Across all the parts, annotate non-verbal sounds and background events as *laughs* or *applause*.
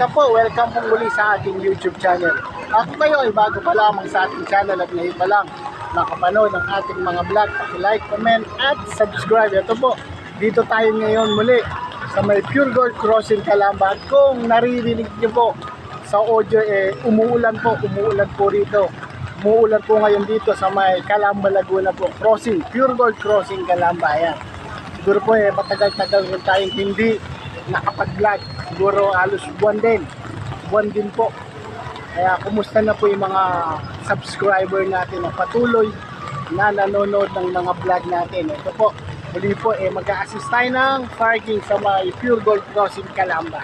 Welcome po, welcome po muli sa ating YouTube channel. Ako kayo ay bago pa lamang sa ating channel at ngayon pa lang nakapanood ng ating mga vlog. Like, comment at subscribe. Ito po, dito tayo ngayon muli sa may Pure Gold Crossing Calamba. At kung naririnig niyo po sa audio, eh, umuulan po, umuulan po rito. Umuulan po ngayon dito sa may Calamba Laguna po. Crossing, Pure Gold Crossing Calamba. Ayan. Siguro po eh, matagal-tagal rin tayong hindi nakapag-vlog. Siguro halos buwan din. Buwan din po. Kaya kumusta na po yung mga subscriber natin na patuloy na nanonood ng mga vlog natin. Ito po, muli po eh, mag-a-assist tayo ng parking sa may Pure Gold Crossing Calamba.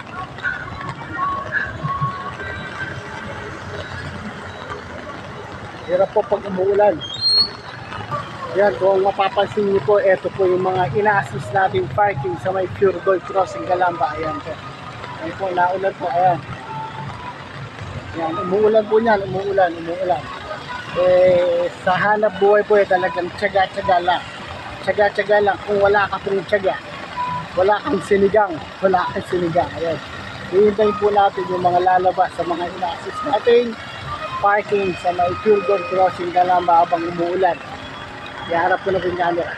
Hirap po pag umuulan. Yan, kung mapapansin niyo po, ito po yung mga ina-assist nating parking sa may Pure Gold Crossing Galamba. Ayan po. Ayan po, naulan po. Ayan. Yan, umuulan po niyan, umuulan, umuulan. Eh, sa hanap buhay po eh, talagang tsaga-tsaga lang. Tsaga-tsaga lang. Kung wala ka pong tsaga, wala kang sinigang, wala kang sinigang. Ayan. Hihintayin po natin yung mga lalabas sa mga ina-assist nating parking sa may Pure Gold Crossing Galamba habang umuulan. Iharap ko na po yung camera.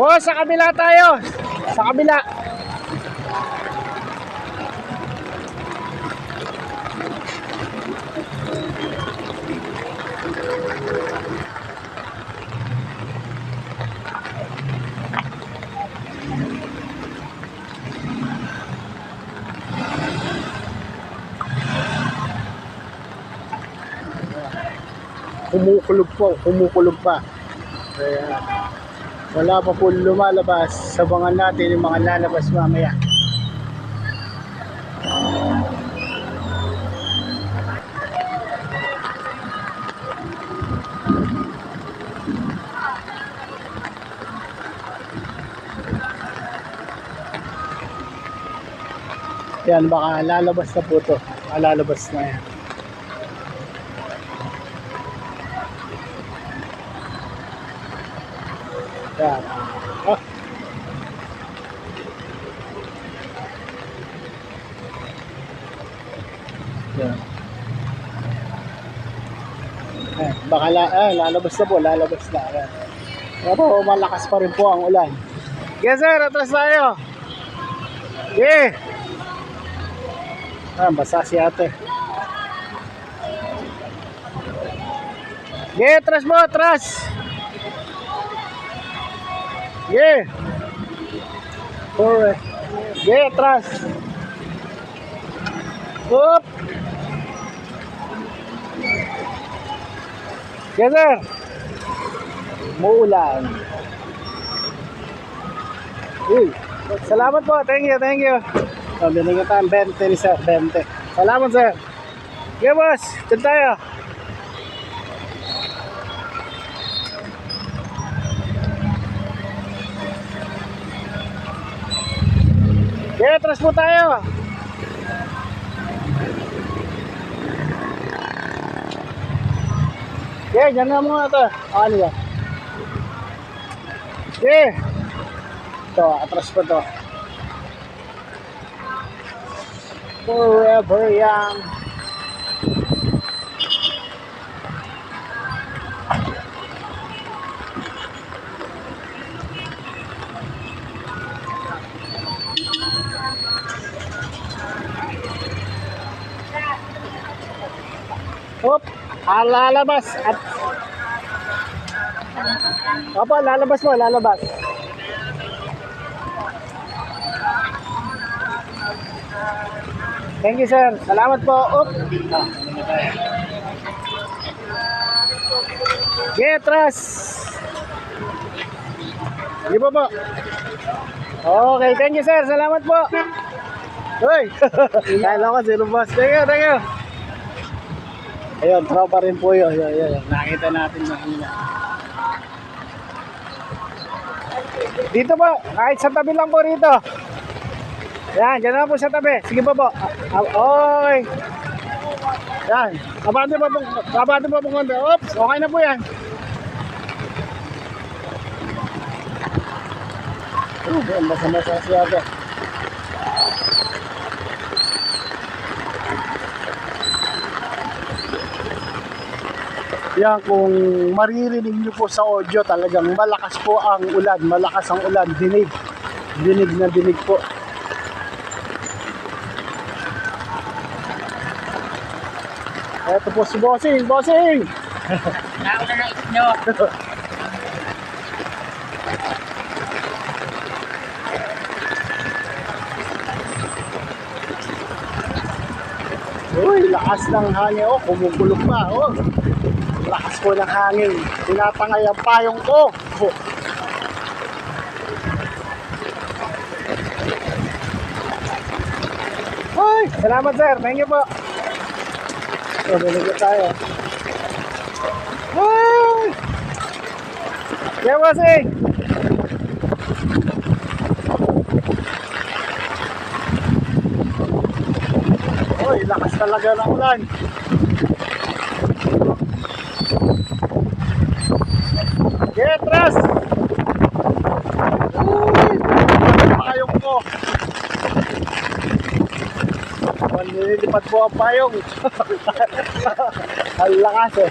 Po, sa kabila tayo. Sa kabila. Kumukulog po, kumukulog pa. Kaya wala pa po lumalabas. Sabangan natin yung mga lalabas mamaya. Yan, baka lalabas na po to. Lalabas na yan. Yan. Oh. Yan. Baka la, eh, lalabas na po, lalabas na. Ayan. Pero malakas pa rin po ang ulan. Yes sir, atras tayo. Yeah. Ah, basa si ate. Yeah, atras mo, atras. Yeah. Correct. Yeah, atras. Up. Yes, sir. Muulan. Uy. Salamat po. Thank you, thank you. Oh, binigyan tayo ng 20 ni sir. 20. Salamat, sir. Yeah, boss. Diyan tayo. Yeah, atras po tayo. Yeah, dyan na muna ito. Ah, Ano yan? Yeah. Ito, atras po to. Forever young. Hop, ah, lalabas. At... Opo, lalabas mo, lalabas. Thank you, sir. Salamat po. Up. Ah, Getras. Sige po po. Okay, thank you, sir. Salamat po. Hoy. *laughs* Kala ko sino boss. Thank you, thank you. Ayun, tropa rin po yun. Ayun, ayun. Nakita natin mahina. Dito po, kahit sa tabi lang po rito. Yan, dyan na po sa tabi. Sige po po. Okay. Yan. Abante pa po, abante pa po konti. Oops, okay na po yan. Yan, basa-basa siya ate. Yan, kung maririnig niyo po sa audio, talagang malakas po ang ulan, malakas ang ulan, dinig. Dinig na dinig po. Eto po si Bossing, Bossing! Nauna na isip nyo. Uy, lakas ng hangin. Oh, kumukulog pa. Oh. Lakas po ng hangin. Tinatangay ang payong ko. Oh. Salamat sir. Thank you po. So, binigyan tayo. Ay! Yeah, bossing! Uy, lakas talaga ng ulan. Getras! Uy! Payong ko. Nililipad po ang payong. *laughs* ang lakas eh.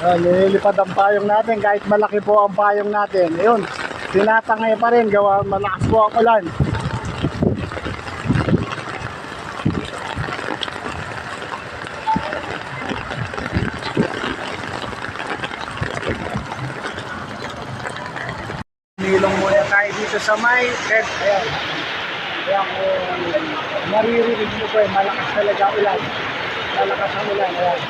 Ah, nililipad ang payong natin kahit malaki po ang payong natin. Ayun, tinatangay pa rin gawa malakas po ang ulan. Nilong muna tayo dito sa may head. Ayan. Kaya kung maririnig mo po eh, malakas talaga ulan. Malakas ang ulan. Ayan.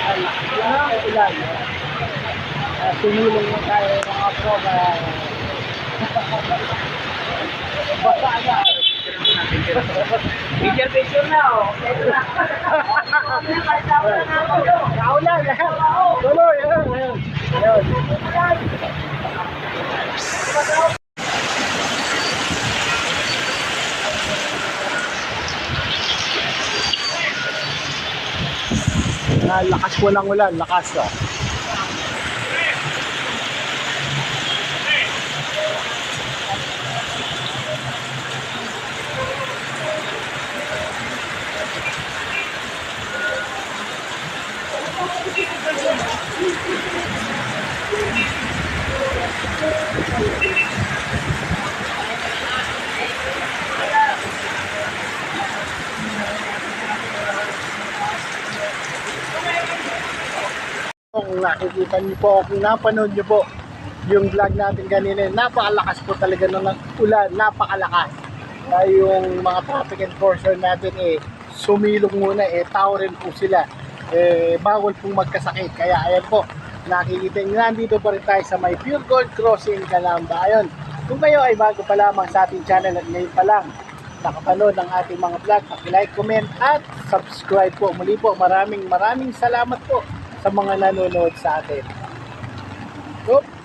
Malakas ang ulan. Ayan. Kaya tumulong mo tayo mga pro. *laughs* Na. Picture picture na oh. Kaulan, ayan. Tuloy. Ayan. Ah, lakas po ng ulan, lakas oh. Kung nakikita niyo po, kung napanood niyo po yung vlog natin kanina, napakalakas po talaga ng ulan, napakalakas. Kaya yung mga traffic enforcer natin eh, sumilong muna eh, tao rin po sila. Eh, bawal pong magkasakit. Kaya ayan po, nakikita niyo, nandito pa rin tayo sa may Pure Gold Crossing Calamba. Ayun, kung kayo ay bago pa lamang sa ating channel at ngayon pa lang, nakapanood ng ating mga vlog, like, comment at subscribe po. Muli po, maraming maraming salamat po sa mga nanonood sa atin. Oop.